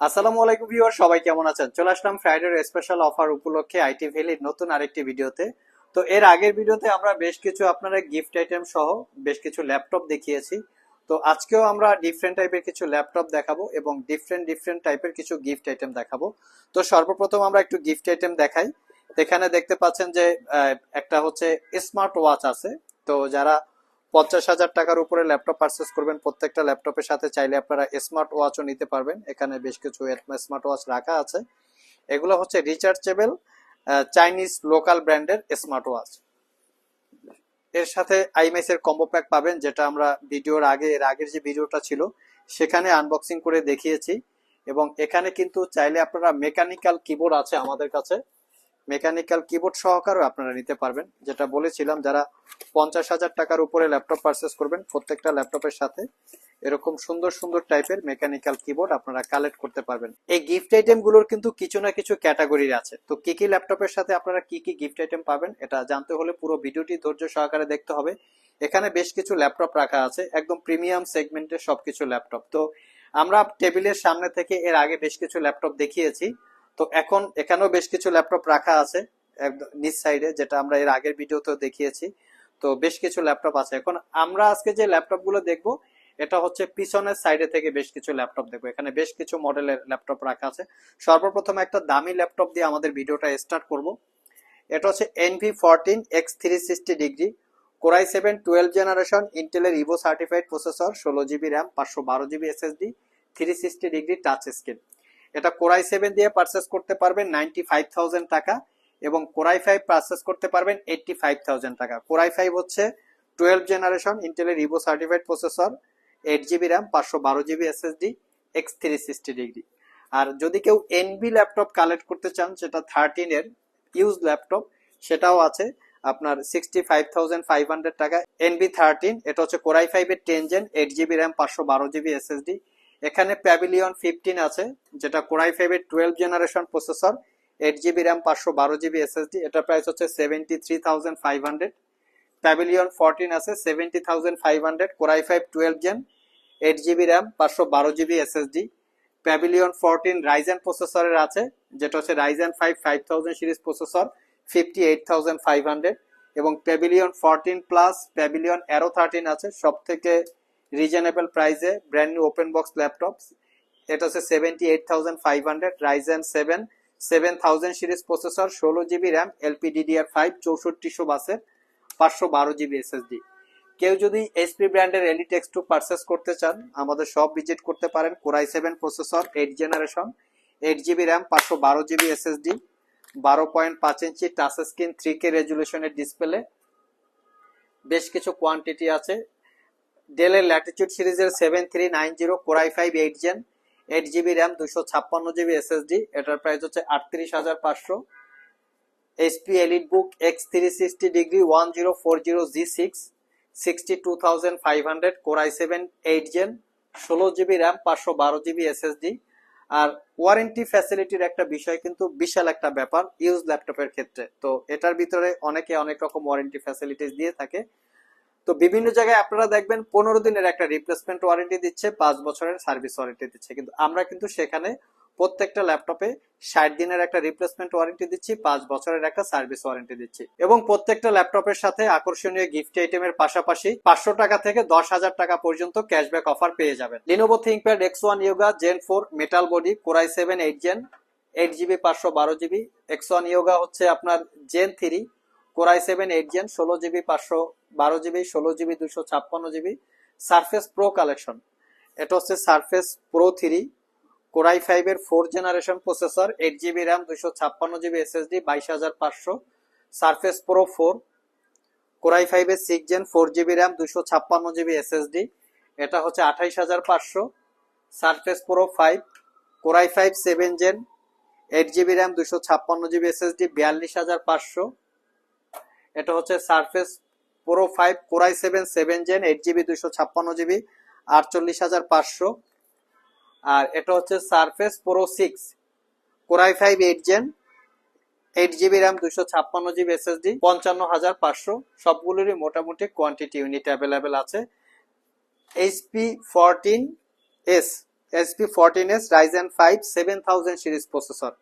আসসালামু আলাইকুম ভিউয়ার, সবাই কেমন আছেন? চলে আসলাম ফ্রাইডের স্পেশাল অফার উপলক্ষে আইটি ভ্যালির নতুন আরেকটি ভিডিওতে। তো এর আগের ভিডিওতে আমরা বেশ কিছু আপনারা গিফট আইটেম সহ বেশ কিছু ল্যাপটপ দেখিয়েছি। তো আজকেও আমরা ডিফারেন্ট টাইপের কিছু ল্যাপটপ দেখাবো এবং ডিফারেন্ট ডিফারেন্ট টাইপের কিছু গিফট আইটেম দেখাবো। তো সর্বপ্রথম আমরা একটু গিফট আইটেম দেখাই। এখানে দেখতে পাচ্ছেন যে একটা হচ্ছে স্মার্ট ওয়াচ আছে। তো যারা পঞ্চাশ হাজার টাকার উপরে ল্যাপটপ পারচেস করবেন। প্রত্যেকটা ল্যাপটপের সাথে চাইলে আপনারা স্মার্ট ওয়াচও নিতে পারবেন। এখানে বেশ কিছু স্মার্ট ওয়াচ রাখা আছে। এগুলো হচ্ছে রিচার্জেবল চাইনিজ লোকাল ব্র্যান্ডের স্মার্ট ওয়াচ এর সাথে আইএমএস এর কম্বো প্যাক পাবেন, যেটা আমরা ভিডিওর আগে এর আগের যে ভিডিওটা ছিল, সেখানে আনবক্সিং করে দেখিয়েছি। এবং এখানে কিন্তু চাইলে আপনারা মেকানিক্যাল কিবোর্ড আছে আমাদের কাছে। মেকানিক্যাল কিবোর্ড সহকারেও আপনারা নিতে পারবেন। যেটা বলেছিলাম, যারা পঞ্চাশ হাজার টাকার উপরে ল্যাপটপ পারচেস করবেন, প্রত্যেকটা ল্যাপটপের সাথে এরকম সুন্দর সুন্দর টাইপের মেকানিক্যাল কিবোর্ড আপনারা কালেক্ট করতে পারবেন। এই গিফট আইটেমগুলোর কিন্তু কিছু না কিছু ক্যাটাগরির আছে। তো কি কি ল্যাপটপের সাথে আপনারা কি কি গিফট আইটেম পাবেন, এটা জানতে হলে পুরো ভিডিওটি ধৈর্য সহকারে দেখতে হবে। এখানে বেশ কিছু ল্যাপটপ রাখা আছে, একদম প্রিমিয়াম সেগমেন্টের সবকিছু ল্যাপটপ। তো আমরা টেবিলের সামনে থেকে এর আগে বেশ কিছু ল্যাপটপ দেখিয়েছি। তো এখন এখানেও বেশ কিছু ল্যাপটপ রাখা আছে নিচ সাইডে, যেটা আমরা এর আগের ভিডিওতেও দেখিয়েছি। তো বেশ কিছু ল্যাপটপ আছে। এখন আমরা আজকে যে ল্যাপটপগুলো দেখব, এটা হচ্ছে পিছনের সাইডে থেকে বেশ কিছু ল্যাপটপ দেখব। এখানে বেশ কিছু মডেলের ল্যাপটপ রাখা আছে। সর্বপ্রথম একটা দামি ল্যাপটপ দিয়ে আমাদের ভিডিওটা স্টার্ট করব। এটা হচ্ছে Envy fourteen x three sixty degree, Core i seven twelve generation, ইন্টেলের ইভো সার্টিফাইড প্রসেসর, ষোলো জিবি র্যাম, পাঁচশো বারো GB SSD, three sixty degree touch screen. এটা কোরাই সেভেন দিয়ে পারচেস করতে পারবেন নাইনটি ফাইভ থাউজেন্ড টাকা এবং কোরাই ফাইভ পারচেস করতে পারবেন এইটটি ফাইভ থাউজেন্ড টাকা। কোরাই ফাইভ হচ্ছে টুয়েলভ জেনারেশন ইন্টেলের Evo certified processor eight GB RAM পাঁচশো বারো GB SSD X three sixty degree আর যদি কেউ এনবি ল্যাপটপ কালেক্ট করতে চান, সেটা থার্টিন এর ইউজ ল্যাপটপ সেটাও আছে আপনার sixty five thousand five hundred টাকা। এনবি থার্টিন এটা হচ্ছে কোরাই ফাইভ এর ten gen eight GB RAM পাঁচশো বারো জিবি এসএসডি এখানে প্যাভিলিয়ন ফিফটিন আছে, যেটা কোরাই ফাইভ এর twelve generation processor eight GB RAM পাঁচশো বারো জিবি এসএসডি এটার প্রাইস হচ্ছে seventy three thousand five hundred Pavilion fourteen আছে seventy thousand five hundred Core i five twelve gen eight GB RAM পাঁচশো বারো GB SSD Pavilion fourteen Ryzen প্রসেসরের আছে, যেটা হচ্ছে Ryzen five five thousand series processor fifty eight thousand five hundred এবং Pavilion fourteen plus Pavilion Aero thirteen আছে সব থেকে রিজনেবল প্রাইসে brand new open box laptop এটা হচ্ছে seventy eight thousand five hundred Ryzen seven seven thousand series processor, ষোলো GB RAM LP DDR five চৌষট্টিশো বাসের পাঁচশো বারো জিবি এসএসডি কেউ যদি এসপি ব্র্যান্ডের এলিটেক্স টু পারচেস করতে চান, আমাদের সব ভিজিট করতে পারেন Core i seven processor eight generation eight GB RAM, পাঁচশো বারো জিবি এসএসডি বারো পয়েন্ট পাঁচ inch touch screen three K রেজুলেশনের display বেশ কিছু কোয়ান্টিটি আছে ডেলের ল্যাটিচিউড সিরিজের seven three nine zero Core i five eight gen eight GB RAM দুশো ছাপ্পান্ন জিবি এসএসডি এটার প্রাইস হচ্ছে আটত্রিশ হাজার পাঁচশো। HP Elite Book X three sixty degree one zero four zero G six sixty two thousand five hundred Core i seven eight gen ষোলো GB RAM পাঁচশো বারো জিবি এসএসডি আর ওয়ারেন্টি ফ্যাসিলিটির একটা বিষয় কিন্তু বিশাল একটা ব্যাপার ইউজ ল্যাপটপের ক্ষেত্রে। তো এটার ভিতরে অনেকে অনেক রকম ওয়ারেন্টি ফ্যাসিলিটিস দিয়ে থাকে। তো বিভিন্ন জায়গায় আপনারা দেখবেন পনেরো দিনের একটা রিপ্লেসমেন্ট ওয়ারেন্টি দিচ্ছে, পাঁচ বছরের সার্ভিস ওয়ারেন্টি দিচ্ছে। কিন্তু আমরা কিন্তু সেখানে প্রত্যেকটা ল্যাপটপে ষাট দিনের একটা রিপ্লেসমেন্ট ওয়ারেন্টি দিচ্ছি, পাঁচ বছরের একটা সার্ভিস ওয়ারেন্টি দিচ্ছি। এবং প্রত্যেকটা ল্যাপটপের সাথে আকর্ষণীয় গিফট আইটেমের পাশাপাশি পাঁচশো টাকা থেকে দশ হাজার টাকা পর্যন্ত ক্যাশব্যাক অফার পেয়ে যাবেন। Lenovo ThinkPad X one Yoga gen four metal body Core i seven eight gen eight GB পাঁচশো বারো জিবি এক্স ওয়ান ইয়োগা হচ্ছে আপনার gen three Core i seven, eight gen, ষোলো জিবি, পাঁচশো বারো জিবি, ষোলো জিবি দুশো ছাপ্পান্ন জিবি, সারফেস প্রো কালেকশন। এটা হচ্ছে Surface Pro three, Core i ফাইভের four generation processor, eight GB RAM দুশো ছাপ্পান্ন জিবি এসএসডি, বাইশ হাজার পাঁচশো। Surface Pro four, Core i ফাইভের six gen, four GB RAM দুশো ছাপ্পান্ন জিবি এসএসডি। এটা হচ্ছে আঠাইশ হাজার পাঁচশো। Surface Pro five, Core i five seven gen, eight GB RAM দুশো ছাপ্পান্ন জিবি এসএসডি, বিয়াল্লিশ হাজার পাঁচশো। এটা হচ্ছে Surface Pro five Core i seven seven gen eight GB দুশো ছাপ্পান্ন জিবি আটচল্লিশ হাজার পাঁচশো। আর এটা হচ্ছে Surface Pro six Core i five eight gen eight GB RAM দুশো ছাপ্পান্ন জিবি এসএসডি পঞ্চান্ন হাজার পাঁচশো। সবগুলোরই মোটামুটি কোয়ান্টিটি ইউনিট অ্যাভেলেবেল আছে। HP fourteen S SP fourteen S Ryzen five seven thousand series processor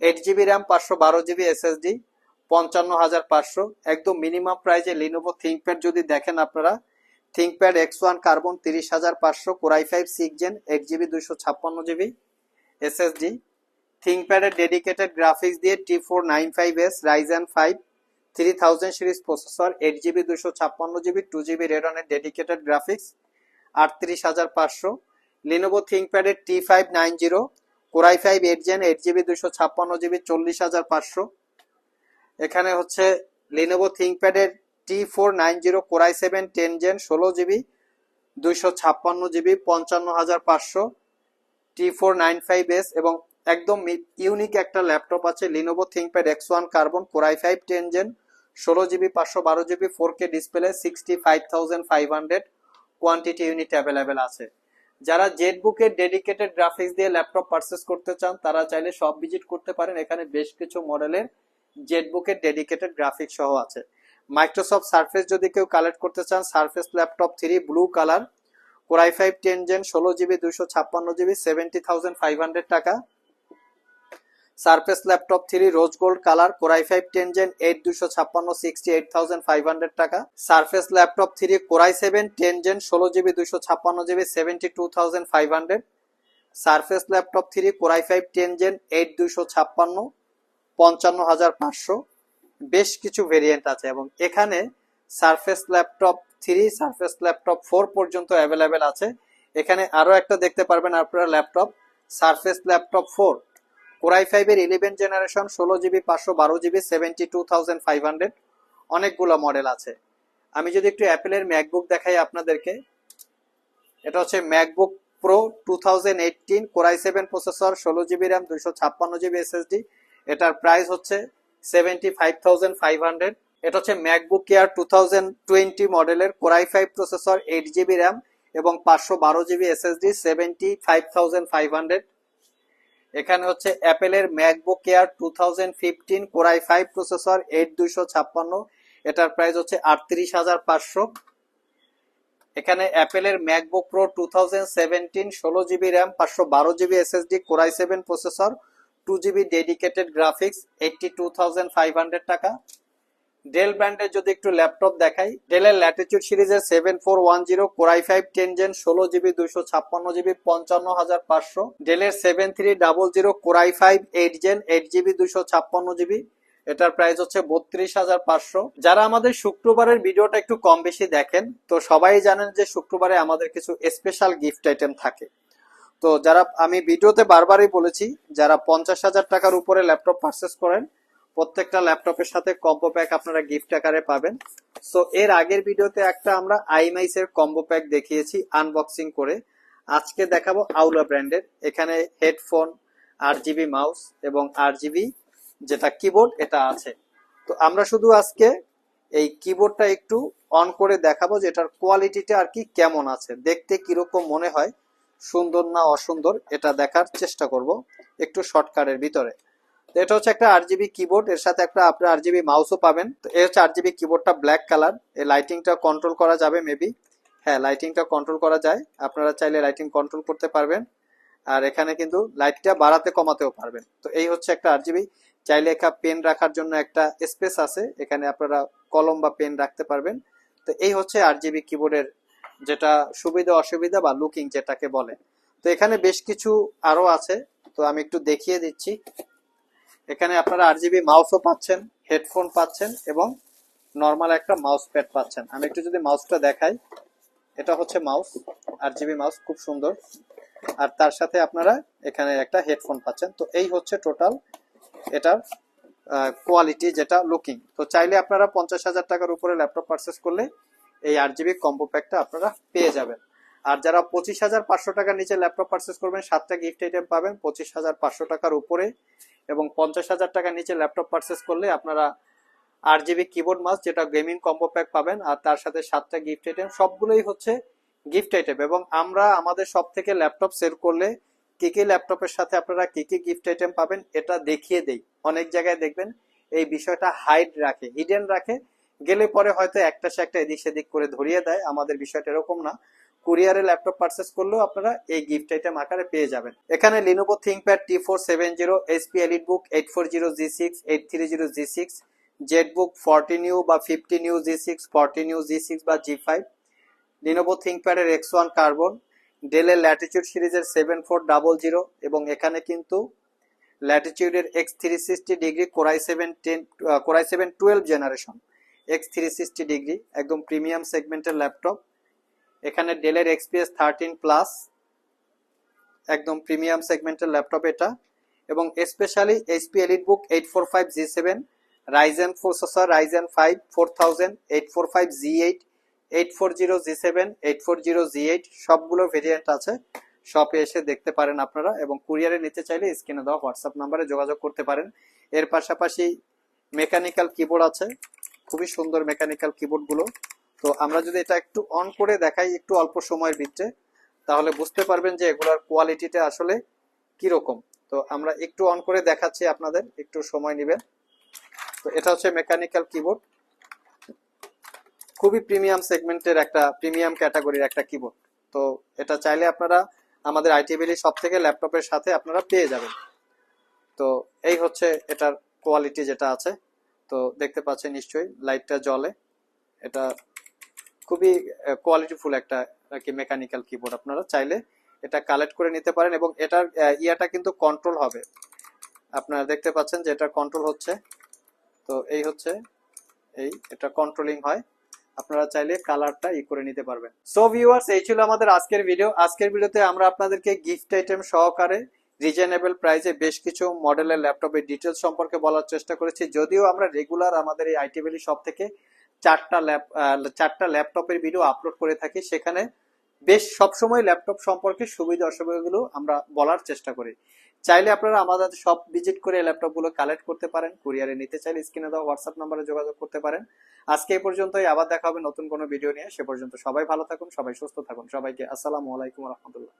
eight GB RAM পাঁচশো বারো জিবি এসএসডি পঞ্চান্ন হাজার পাঁচশো। একদম মিনিমাম প্রাইজে লিনোভো থিঙ্কপ্যাড যদি দেখেন আপনারা থিঙ্কপ্যাড এক্স ওয়ান কার্বন তিরিশ হাজার পাঁচশো Core i five six gen eight GB দুশো ছাপ্পান্ন জিবি এসএসডি থিঙ্কপ্যাডের ডেডিকেটেড গ্রাফিক্স দিয়ে T four nine five S Ryzen five three thousand series processor eight GB দুশো ছাপ্পান্ন জিবি টু জিবি রেডনের ডেডিকেটেড গ্রাফিক্স আটত্রিশ হাজার পাঁচশো। Lenovo থিঙ্কপ্যাডের T five nine zero Core i five eight gen eight GB দুশো ছাপ্পান্ন GB চল্লিশ হাজার পাঁচশো। এখানে হচ্ছে Lenovo থিঙ্কপ্যাডের T four nine zero Core i seven ten gen ষোলো জিবি, দুইশো ছাপ্পান্ন জিবি, পঞ্চান্ন হাজার পাঁচশো T four nine five S এবং একদম ইউনিক একটা ল্যাপটপ আছে Lenovo ThinkPad X one Carbon Core i five ten gen ষোলো জিবি, পাঁচশো বারো GB four K display sixty five thousand five hundred quantity unit available আছে। যারা জেট বুকের ডেডিকেটেড গ্রাফিক্স দিয়ে ল্যাপটপ পারচেস করতে চান, তারা চাইলে সব ভিজিট করতে পারেন। এখানে বেশ কিছু মডেলের জেট বুকের ডেডিকেটেড গ্রাফিক্স সহ আছে। মাইক্রোসফট সার্ফেস যদি কেউ কালেক্ট করতে চান Surface Laptop three blue colour Core i five ten gen ষোলো জিবি দুশো ছাপ্পান্ন GB seventy thousand five hundred টাকা। Surface Laptop three rose gold colour Core i five ten gen eight দুশো ছাপ্পান্ন sixty eight thousand five hundred টাকা। Surface Laptop three Core i seven ten gen ষোলো GB দুশো ছাপ্পান্ন GB seventy two thousand five hundred Surface Laptop three Core i five ten gen eight দুশো ছাপ্পান্ন। পঞ্চান্ন হাজার পাঁচশো। বেশ কিছু ভেরিয়েন্ট আছে এবং এখানে Surface Laptop three Surface Laptop four পর্যন্ত অ্যাভেলেবেল আছে। এখানে আরও একটা দেখতে পারবেন আপনারা laptop Surface Laptop four Core i ফাইভের ইলেভেন জেনারেশন ষোলো জিবি পাঁচশো বারো GB seventy two thousand five hundred অনেকগুলো মডেল আছে। আমি যদি একটু অ্যাপেলের ম্যাকবুক দেখাই আপনাদেরকে। এটা হচ্ছে MacBook Pro two thousand eighteen Core i seven processor ষোলো জিবি র্যাম দুইশো ছাপ্পান্ন জিবি এসএসডি এটার প্রাইস হচ্ছে seventy five thousand five hundred এটা হচ্ছে MacBook Air two thousand twenty মডেলের Core i five processor eight GB RAM এবং পাঁচশো বারো GB SSD seventy five thousand five hundred এখানে হচ্ছে অ্যাপেলের MacBook Air two thousand fifteen Core i five processor eight দুইশো ছাপ্পান্ন। এটার প্রাইস হচ্ছে আটত্রিশ হাজার পাঁচশো। এখানে অ্যাপেলের MacBook Pro two thousand seventeen ষোলো জিবি র্যাম পাঁচশো বারো GB SSD Core i seven processor two GB dedicated graphics eighty two thousand five hundred টাকা। ডেল ব্র্যান্ডের যদি একটু ল্যাপটপ দেখাই ডেলের ল্যাটিচিউড সিরিজের seven four one zero Core i five ten gen ষোলো জিবি দুইশো ছাপ্পান্ন জিবি পঞ্চান্ন হাজার পাঁচশো। ডেলের seven three double zero Core i five eight gen eight GB দুইশো ছাপ্পান্ন জিবি এটার প্রাইস হচ্ছে বত্রিশ হাজার পাঁচশো। যারা আমাদের শুক্রবারের ভিডিওটা একটু কম বেশি দেখেন, তো সবাই জানেন যে শুক্রবারে আমাদের কিছু স্পেশাল গিফট আইটেম থাকে। তো যারা, আমি ভিডিওতে বারবারই বলেছি, যারা পঞ্চাশ হাজার টাকার উপরে ল্যাপটপ পারচেস করেন, প্রত্যেকটা ল্যাপটপের সাথে কম্বো প্যাক আপনারা গিফট আকারে পাবেন। সো এর আগের ভিডিওতে একটা আমরা আইমাইস এর কম্বো প্যাক দেখিয়েছি আনবক্সিং করে। আজকে দেখাবো আউলা ব্র্যান্ডের এখানে হেডফোন আর জিবি মাউস এবং আর জিবি যেটা কিবোর্ড এটা আছে। তো আমরা শুধু আজকে এই কিবোর্ডটা একটু অন করে দেখাবো যে এটার কোয়ালিটিটা আর কি কেমন আছে, দেখতে কীরকম মনে হয়। সুন্দর না অসুন্দর, এটা দেখার চেষ্টা করব একটু শর্টকাটের ভিতরে। এটা হচ্ছে একটা আরজিবি কিবোর্ড এর সাথে একটা আপনার আরজিবি মাউসও পাবেন। তো এই হচ্ছে আরজিবি কিবোর্ডটা ব্ল্যাক কালার এই লাইটিংটা কন্ট্রোল করা যাবে মেবি হ্যাঁ লাইটিংটা কন্ট্রোল করা যায়, আপনারা চাইলে লাইটিং কন্ট্রোল করতে পারবেন। আর এখানে কিন্তু লাইটটা বাড়াতে কমাতেও পারবেন। তো এই হচ্ছে একটা আরজিবি চাইলে একটা পেন রাখার জন্য একটা স্পেস আছে, এখানে আপনারা কলম বা পেন রাখতে পারবেন। তো এই হচ্ছে আরজিবি কিবোর্ডের যেটা সুবিধা, অসুবিধা বা লুকিং যেটাকে বলে। তো এখানে বেশ কিছু আরও আছে, তো আমি একটু দেখিয়ে দিচ্ছি। এখানে আপনারা আরজিবি মাউসও পাচ্ছেন হেডফোন পাচ্ছেন এবং নর্মাল একটা মাউস প্যাড পাচ্ছেন। আমি একটু যদি মাউসটা দেখাই, এটা হচ্ছে মাউস আরজিবি মাউস খুব সুন্দর। আর তার সাথে আপনারা এখানে একটা হেডফোন পাচ্ছেন। তো এই হচ্ছে টোটাল এটার কোয়ালিটি যেটা লুকিং তো চাইলে আপনারা পঞ্চাশ হাজার টাকার উপরে ল্যাপটপ পারচেস করলে এই আট জিবি কম্বো প্যাকটা আপনারা পেয়ে যাবেন। আর যারা পঁচিশ হাজার পাঁচশো টাকার নিচে ল্যাপটপ পারচেস করবেন, সাতটা গিফট আইটেম পাবেন পঁচিশ হাজার পাঁচশো টাকার উপরে এবং পঞ্চাশ হাজার টাকার নিচে ল্যাপটপ পারচেস করলে আপনারা আট জিবি কিবোর্ড মাস যেটা গেমিং কম্বো প্যাক পাবেন আর তার সাথে সাতটা গিফট আইটেম সবগুলোই হচ্ছে গিফট আইটেম এবং আমরা আমাদের সব থেকে ল্যাপটপ সেল করলে কি কি ল্যাপটপের সাথে আপনারা কি কি গিফট আইটেম পাবেন এটা দেখিয়ে দেই। অনেক জায়গায় দেখবেন এই বিষয়টা হাইড রাখে হিডেন রাখে। গেলে পরে হয়তো একটা সে একটা এদিক সেদিক করে ধরিয়ে দেয়, আমাদের বিষয়টা এরকম না। কুরিয়ারে ল্যাপটপ পারচেস করলেও আপনারা এই গিফট আইটেম আকারে পেয়ে যাবেন। এখানে Lenovo ThinkPad T four seven zero SP elite book eight four zero G six eight three zero G six Z book forty new বা fifty new G six forty new G six বা G five Lenovo থিঙ্কপ্যাডের X one carbon ডেলের latitude সিরিজের seven four double zero এবং এখানে কিন্তু ল্যাটিচিউডের X three sixty degree Core i seven ten Core i seven twelve generation X three sixty degree একদম premium সেগমেন্টের laptop এখানে ডেলের এক্সপিএস থার্টিন প্লাস একদম প্রিমিয়াম সেগমেন্টের ল্যাপটপ এটা। এবং specially HP elite book eight four five G seven Ryzen processor Ryzen five four thousand eight four five G eight eight four zero G seven eight four zero G eight সবগুলো variant আছে। শপে এসে দেখতে পারেন আপনারা এবং কুরিয়ারে নিতে চাইলে স্ক্রিনে দেওয়া হোয়াটসঅ্যাপ নাম্বারে যোগাযোগ করতে পারেন। এর পাশাপাশি মেকানিক্যাল কিবোর্ড আছে। খুবই সুন্দর মেকানিক্যাল কিবোর্ডগুলো। তো আমরা যদি এটা একটু অন করে দেখাই একটু অল্প সময়ের ভিতরে তাহলে বুঝতে পারবেন যে এগুলোর কোয়ালিটিটা আসলে কীরকম। তো আমরা একটু অন করে দেখাচ্ছি আপনাদের, একটু সময় নেবেন। তো এটা হচ্ছে মেকানিক্যাল কিবোর্ড খুবই প্রিমিয়াম সেগমেন্টের একটা প্রিমিয়াম ক্যাটাগরির একটা কিবোর্ড তো এটা চাইলে আপনারা আমাদের আইটিভিলি সব থেকে ল্যাপটপের সাথে আপনারা পেয়ে যাবেন। তো এই হচ্ছে এটার কোয়ালিটি যেটা আছে। তো দেখতে পাচ্ছেন নিশ্চয়ই লাইটটা জ্বলে। এটা খুবই কোয়ালিটিফুল একটা, আর কি মেকানিক্যাল কিবোর্ড আপনারা চাইলে এটা কালেক্ট করে নিতে পারেন এবং এটার ইয়াটা কিন্তু কন্ট্রোল হবে। আপনারা দেখতে পাচ্ছেন যে এটা কন্ট্রোল হচ্ছে। তো এই হচ্ছে, এই, এটা কন্ট্রোলিং হয়। আপনারা চাইলে কালারটা ই করে নিতে পারবেন। সো ভিউয়ার্স এই ছিল আমাদের আজকের ভিডিও আজকের ভিডিওতে আমরা আপনাদেরকে গিফট আইটেম সহকারে রিজনেবল প্রাইসে বেশ কিছু মডেলের ল্যাপটপের ডিটেলস সম্পর্কে বলার চেষ্টা করেছি। যদিও আমরা রেগুলার আমাদের এই আইটি ভ্যালি শপ থেকে চারটা ল্যাপ চারটা ল্যাপটপের ভিডিও আপলোড করে থাকি, সেখানে বেশ সবসময় ল্যাপটপ সম্পর্কে সুবিধা অসুবিধাগুলো আমরা বলার চেষ্টা করি। চাইলে আপনারা আমাদের সব ভিজিট করে ল্যাপটপগুলো কালেক্ট করতে পারেন, কুরিয়ারে নিতে চাইলে স্ক্রিনে দেওয়া হোয়াটসঅ্যাপ নাম্বারে যোগাযোগ করতে পারেন। আজকে এই পর্যন্তই, আবার দেখা হবে নতুন কোনো ভিডিও নিয়ে। সে পর্যন্ত সবাই ভালো থাকুন, সবাই সুস্থ থাকুন। সবাইকে আসসালামু আলাইকুম রহমতুল্লাহ।